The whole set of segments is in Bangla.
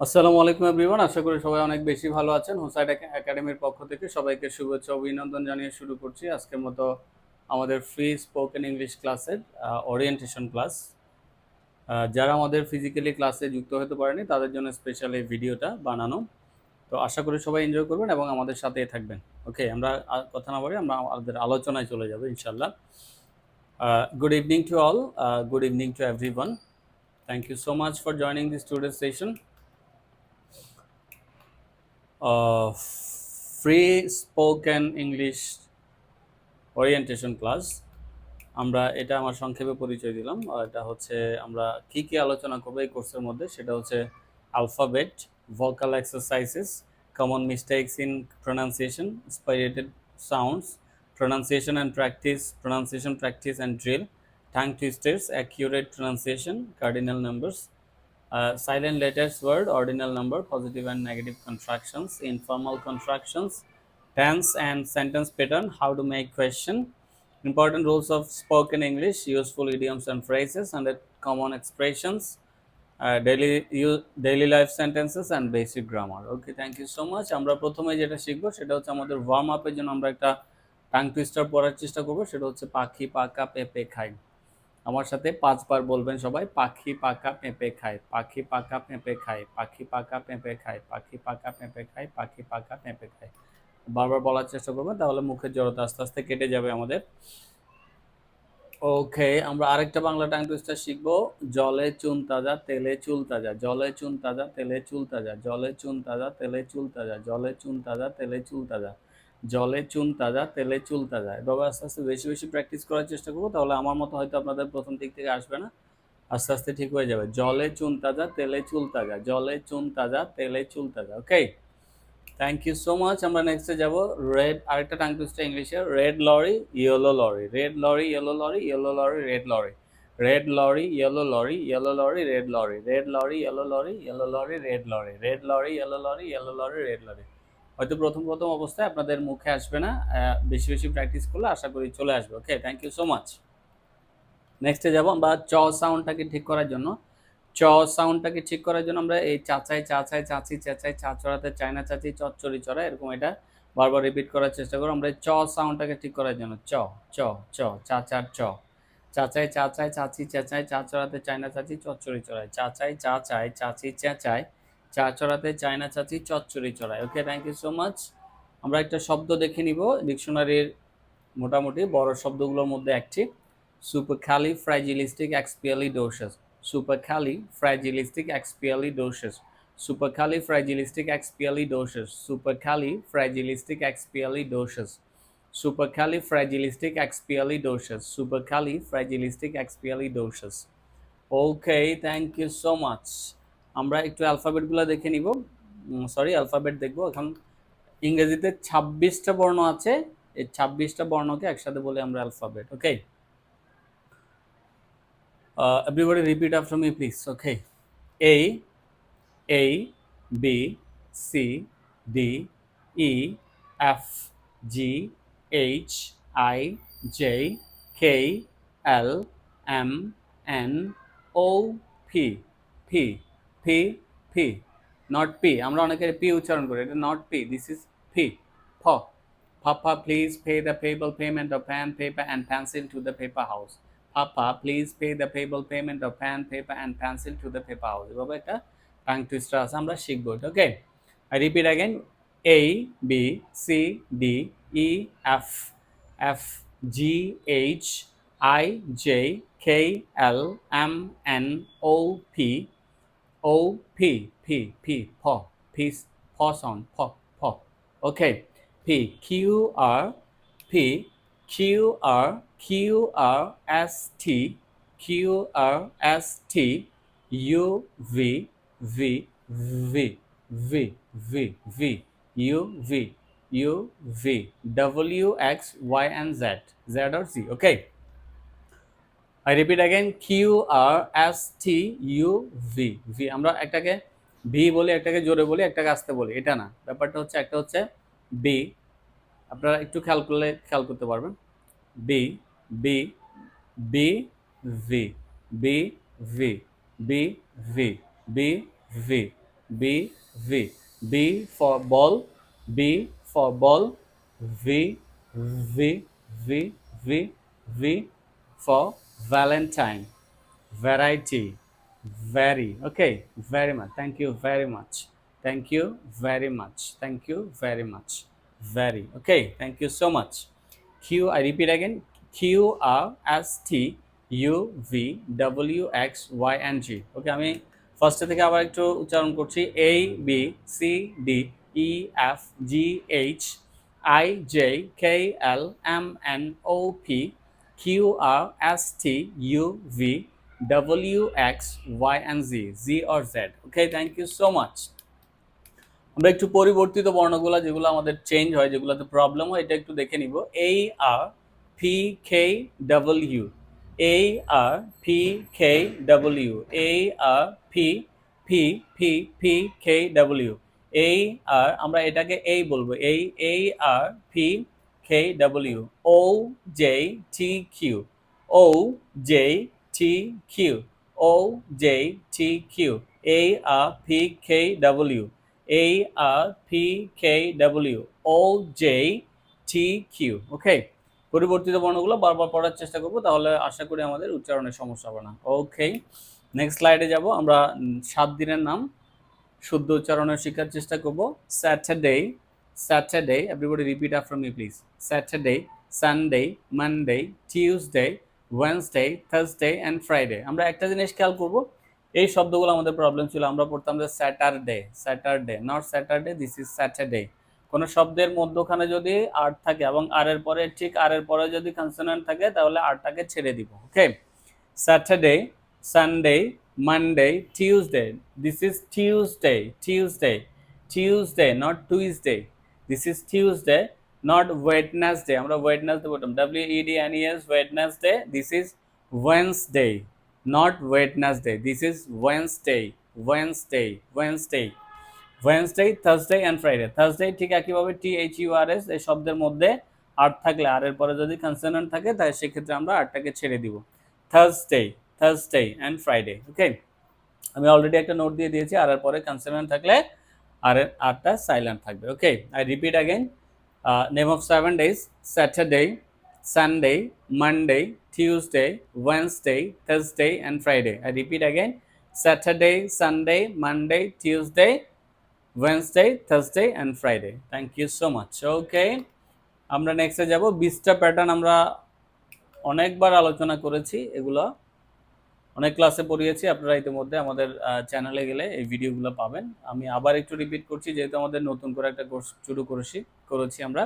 আসসালামু আলাইকুম এভরিওয়ান, আশা করি সবাই অনেক বেশি ভালো আছেন। হোসাইড একাডেমির পক্ষ থেকে সবাইকে শুভেচ্ছা, অভিনন্দন জানিয়ে শুরু করছি আজকের মতো আমাদের ফ্রি স্পোকেন ইংলিশ ক্লাসের ওরিয়েন্টেশন ক্লাস যারা আমাদের ফিজিক্যালি ক্লাসে যুক্ত হতে পারেনি, তাদের জন্য স্পেশাল এই ভিডিওটা বানানো। তো আশা করি সবাই এনজয় করবেন এবং আমাদের সাথেই থাকবেন। ওকে আমরা কথা না বলি আমরা আমাদের আলোচনায় চলে যাব ইনশাল্লাহ good evening to all good evening to everyone thank you so much for joining this student session free spoken English orientation class আমরা এটা আমার সংক্ষেপে পরিচয় দিলাম এটা হচ্ছে আমরা কি কি আলোচনা করব এই কোর্সের মধ্যে, সেটা হচ্ছে alphabet vocal exercises common mistakes in pronunciation aspirated sounds pronunciation and practice, pronunciation practice and drill, tongue twisters, accurate pronunciation, cardinal numbers uh, silent letters word ordinal number positive and negative contractions informal contractions tense and sentence pattern how to make question important rules of spoken english useful idioms and phrases and common expressions uh, daily use, daily life sentences and basic grammar okay thank you so much আমরা প্রথমে যেটা শিখব সেটা হচ্ছে আমাদের ওয়ার্ম আপের জন্য আমরা একটা টাং টুইস্টার পড়ার চেষ্টা করব সেটা হচ্ছে পাখি পাকা পেঁপে খাই আমার সাথে পাঁচবার বলবেন সবাই, পাখি পাকা পেঁপে খায়, পাখি পাকা পেঁপে খায়, পাখি পাকা পেঁপে খায়, পাখি পাকা পেঁপে খায়, পাখি পাকা পেঁপে খায়। বারবার বলার চেষ্টা করবেন তাহলে মুখের জড়তা আস্তে আস্তে কেটে যাবে আমাদের। ওকে, আমরা আরেকটা বাংলা টাং টুইস্টার শিখব। জলে চুন তাজা, তেলে চুল তাজা, জলে চুন তাজা, তেলে চুল তাজা, জলে চুন তাজা, তেলে চুল তাজা, জলে চুন তাজা, তেলে চুল তাজা। জলে চুন তাজা, তেলে চুল তাজা। এভাবে আস্তে আস্তে বেশি বেশি প্র্যাকটিস করার চেষ্টা করব, তাহলে আমার মতো হয়তো আপনাদের প্রথম দিক থেকে আসবে না। আস্তে আস্তে ঠিক হয়ে যাবে। জলে চুন তাজা, তেলে চুল তাজা। জলে চুন তাজা, তেলে চুল তাজা okay thank you so much আমরা নেক্সটে যাব। রেড আরেকটা টাং টুইস্টার ইংলিশে red lorry yellow lorry red lorry yellow lorry yellow lorry red lorry red lorry yellow lorry yellow lorry red lorry red lorry yellow lorry yellow lorry red lorry red lorry yellow lorry yellow lorry red lorry হয়তো প্রথম প্রথম অবস্থায় আপনাদের মুখে আসবে না বেশি বেশি প্র্যাকটিস করলে আশা করি চলে আসবে okay thank you so much নেক্সটে যাব আমরা চ সাউন্ডটাকে ঠিক করার জন্য। চ সাউন্ডটাকে ঠিক করার জন্য আমরা এই চাচাই চাচাই, চাচি, চেঁচাই, চা চড়াতে চায়না চাচি, চচ্চড়ি চড়া এরকম এটা বারবার রিপিট করার চেষ্টা করো আমরা চ সাউন্ডটাকে ঠিক করার জন্য, চ চ চ, চাচার চ। চাচাই চাচাই, চাচি, চেঁচাই, চা চড়াতে চায়না চাচি, চচ্চড়ি চড়ায় চাচাই চাচাই, চাচি, চেঁচাই চা চড়াতে চায়না চাচি চচ্চড়ি চড়ায়। Okay thank you so much আমরা একটা শব্দ দেখে নিব। ডিকশনারির মোটামুটি বড় শব্দগুলোর মধ্যে একটি। Super supercalifragilisticexpialidocious supercalifragilisticexpialidocious supercalifragilisticexpialidocious supercalifragilisticexpialidocious supercalifragilisticexpialidocious supercalifragilisticexpialidocious okay thank you so much আমরা একটু অ্যালফাবেটগুলো দেখে নিব। সরি অ্যালফাবেট দেখব। এখন ইংরেজিতে ছাব্বিশটা বর্ণ আছে। এই ছাব্বিশটা বর্ণকে একসাথে বলে আমরা alphabet okay everybody repeat after me please okay A A B C D E F G H I J K L M N O P P P P not P. আমরা অনেকের পি উচ্চারণ করি, এটা not P this is P, ফ। Papa please pay the payable payment of fan paper and pencil to the paper house papa please pay the payable payment of fan paper and pencil to the paper house এভাবে একটা টাং টুইস্টার আছে, আমরা শিখব okay I repeat again A B C D E F F G H I J K L M N O P O P P P P P P sound P P. Okay P Q R P Q R Q R S T Q R S T U V V V V V V U V U V W X Y and Z Z or Z. Okay I repeat again Q R S T U V V আমরা একটাকে ভি বলি, একটাকে জোরে বলি, একটাকে আসতে বলি। এটা না, ব্যাপারটা হচ্ছে, একটা হচ্ছে বি আপনারা একটু খেয়াল করলে, খেয়াল করতে পারবেন। B B B V B V B V B V B, V, B for ball, B for ball V V V V V for Valentine variety very okay very much thank you very much thank you very much thank you very much very okay thank you so much q i repeat again q r s t u v w x y and g okay আমি ফার্স্টে থেকে আবার একটু উচ্চারণ করছি A B C D E F G H I J K L M N O P Q R S T U V W X Y and Z Z or Z okay thank you so much আমরা একটু পরিবর্তিত বর্ণগুলো যেগুলো আমাদের চেঞ্জ হয়, যেগুলোতে প্রবলেম হয়, এটা একটু দেখে নিব। এই R P K W A R P K W A R P P P P K W A R আমরা এটাকে এই বলব A A R P K W O J T Q O J T Q O J T Q A R P K W A R P K W. O J T Q. Okay পরিবর্তিত বর্ণগুলো বারবার পড়ার চেষ্টা করব, তাহলে আশা করি আমাদের উচ্চারণের সমস্যা হবে না। ওকে নেক্সট স্লাইডে যাব, আমরা সাত দিনের নাম, শুদ্ধ উচ্চারণের শেখার চেষ্টা করব। Saturday Saturday everybody repeat after me please Saturday Sunday Monday Tuesday Wednesday Thursday and Friday আমরা একটা জিনিস খেয়াল করব, এই শব্দগুলো আমাদের প্রবলেম ছিল, আমরা পড়তাম যে Saturday Saturday not Saturday this is Saturday কোনো শব্দের মধ্যখানে যদি আর থাকে এবং আর এর পরে, ঠিক আর এর পরে যদি কনসোনেন্ট থাকে, তাহলে আরটাকে ছেড়ে দিব okay Saturday Sunday Monday Tuesday this is Tuesday Tuesday Tuesday not Tuesday this is Tuesday not Wednesday আমরা ওয়েডনেসডে বলতাম W E D N E S Wednesday this is Wednesday not Wednesday. This is Wednesday, Wednesday, Wednesday, Wednesday, Thursday and Friday. Thursday ঠিক একইভাবে T H U R S এই শব্দের মধ্যে আর থাকলে আর এর পরে যদি কনসোনেন্ট থাকে তাহলে সেক্ষেত্রে আমরা আরটাকে ছেড়ে দিব Thursday Thursday and Friday okay আমি অলরেডি একটা নোট দিয়ে দিয়েছি আর এর পরে কনসোনেন্ট থাকলে আর আরটা সাইলেন্ট থাকবে okay I repeat again name of seven days Saturday Sunday Monday Tuesday Wednesday Thursday and Friday I repeat again Saturday Sunday Monday Tuesday Wednesday Thursday and Friday thank you so much okay আমরা নেক্সটে যাব। বিশটা প্যাটার্ন আমরা অনেকবার আলোচনা করেছি, এগুলো অনেক ক্লাসে পড়িয়েছি, আপনারা ইতিমধ্যে আমাদের চ্যানেলে গেলে এই ভিডিওগুলো পাবেন। আমি আবার একটু রিপিট করছি, যেহেতু আমাদের নতুন করে একটা কোর্স শুরু করেছি করেছি আমরা।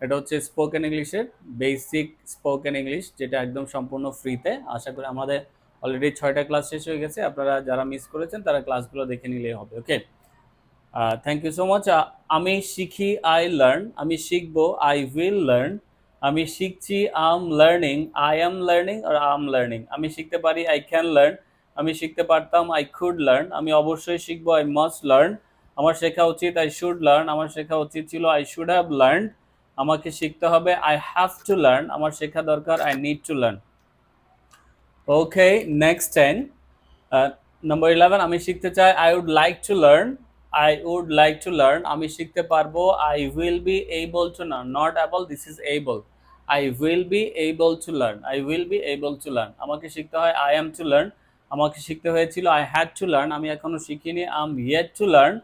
এটা হচ্ছে স্পোকেন ইংলিশের বেসিক স্পোকেন ইংলিশ যেটা একদম সম্পূর্ণ ফ্রিতে আশা করি আমাদের অলরেডি ছয়টা ক্লাস শেষ হয়ে গেছে, আপনারা যারা মিস করেছেন, তারা ক্লাসগুলো দেখে নিলেই হবে okay thank you so much আমি শিখি আই লার্ন আমি শিখব আই উইল লার্ন আমি শিখছি I'm learning I am learning R I'm learning আমি শিখতে পারি আই ক্যান লার্ন আমি শিখতে পারতাম আই কুড লার্ন আমি অবশ্যই শিখব আই মাস্ট লার্ন আমার শেখা উচিত আই শুড লার্ন আমার শেখা উচিত ছিল আই শুড হ্যাভ লার্ন আমাকে শিখতে হবে আই হ্যাভ টু লার্ন আমার শেখা দরকার I need to learn okay next ten number eleven আমি শিখতে চাই I would like to learn I would like to learn আমি শিখতে পারব I will be able to learn not able this is able I will be able to learn I will be able to learn আমাকে শিখতে হয় আই এম টু লার্ন আমাকে শিখতে হয়েছিল আই হ্যাড টু লার্ন আমি এখনও শিখিনি আম ইয়েট টু লার্ন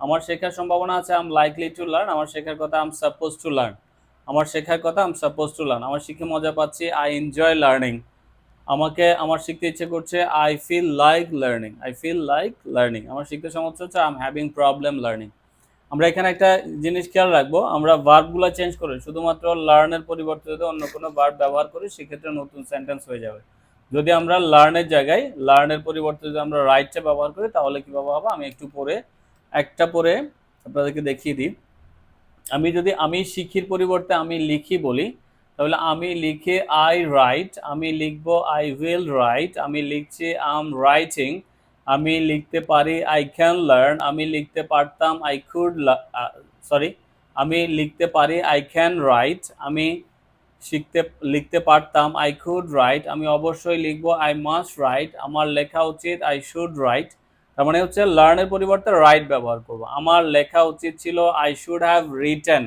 আমার শেখার সম্ভাবনা আছে আম লাইকলি টু লার্ন আমার শেখার কথা আম সাপোজ টু লার্ন আমার শেখার কথা আম সাপোজ টু লার্ন আমার শিখে মজা পাচ্ছি আই এনজয় লার্নিং আমাকে, আমার শিখতে ইচ্ছে করছে I feel like learning I feel like learning আমার শিখতে সমস্যা হচ্ছে I am having problem learning আমরা এখানে একটা জিনিস খেয়াল রাখব, আমরা ভার্বগুলো চেঞ্জ করে শুধুমাত্র লার্নের পরিবর্তে যদি অন্য কোনো ভার্ব ব্যবহার করি, সেক্ষেত্রে নতুন সেন্টেন্স হয়ে যাবে। যদি আমরা লার্নের জায়গায় লার্নের পরিবর্তে যদি আমরা রাইটটা ব্যবহার করি, তাহলে কীভাবে হবে? আমি একটু পরে, একটা পরে আপনাদেরকে দেখিয়ে দিই। আমি যদি আমি শিখির পরিবর্তে আমি লিখি বলি, তাহলে আমি লিখে আই রাইট আমি লিখব আই উইল রাইট আমি লিখছি আম রাইটিং আমি লিখতে পারি আই ক্যান লার্ন আমি লিখতে পারতাম আই কুড সরি আমি লিখতে পারি আই ক্যান রাইট আমি শিখতে, লিখতে পারতাম আই কুড রাইট আমি অবশ্যই লিখব আই মাস্ট রাইট আমার লেখা উচিত আই শুড রাইট তার মানে হচ্ছে লার্নের পরিবর্তে রাইট ব্যবহার করব। আমার লেখা উচিত ছিল I should have written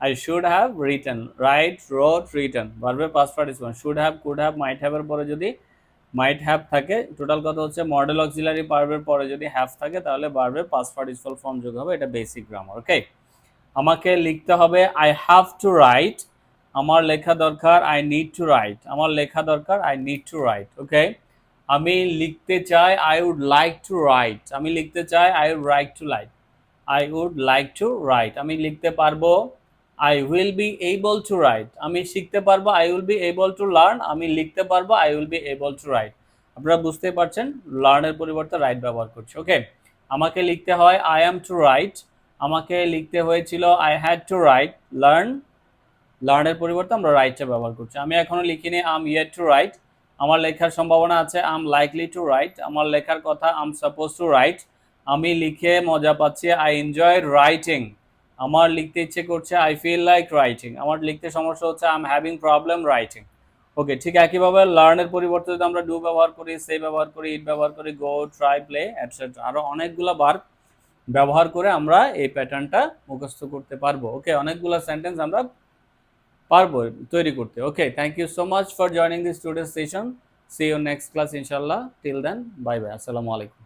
I should have written write wrote written ভার্বের past participle should have could have might হ্যাভের পরে যদি মাইট হ্যাভ থাকে। টোটাল কথা হচ্ছে মডেল অক্সিলারি ভার্বের পরে যদি হ্যাভ থাকে, তাহলে ভার্বের পাস্ট পার্টিসিপাল ফর্ম যোগ হবে। এটা বেসিক গ্রামার ওকে আমাকে লিখতে হবে আই হ্যাভ টু রাইট আমার লেখা দরকার আই নিড টু রাইট আমার লেখা দরকার I need to write okay আমি লিখতে চাই I would like to write আমি লিখতে চাই I would write to light I would like to write আমি লিখতে পারব I will be able to write আমি শিখতে পারব I will be able to learn আমি লিখতে পারব I will be able to write আপনারা বুঝতে পারছেন লার্নের পরিবর্তে রাইট ব্যবহার করছি ওকে আমাকে লিখতে হয় আই অ্যাম টু রাইট আমাকে লিখতে হয়েছিল I had to write learn লার্নের পরিবর্তে আমরা রাইটটা ব্যবহার করছি। আমি এখনও লিখিনি আম ইয়েট টু রাইট আমার লেখার সম্ভাবনা আছে আম লাইকলি টু রাইট আমার লেখার কথা আম সাপোজ টু রাইট আমি লিখে মজা পাচ্ছি আই এনজয় রাইটিং আমার লিখতে ইচ্ছে করছে আই ফিল লাইক রাইটিং আমার লিখতে সমস্যা হচ্ছে I am having problem writing okay ঠিক একইভাবে লার্নের পরিবর্তে যদি আমরা ডু ব্যবহার করি সে ব্যবহার করি ইট ব্যবহার করি গো ট্রাই প্লে অ্যাটসেট্রা আরও অনেকগুলো বার ব্যবহার করে আমরা এই প্যাটার্নটা মুখস্থ করতে পারব। ওকে অনেকগুলো সেন্টেন্স আমরা পারব তৈরি করতে। Okay thank you so much for joining this student session see you next class ইনশাল্লাহ টিল দেন বাই বাই আসসালামু আলাইকুম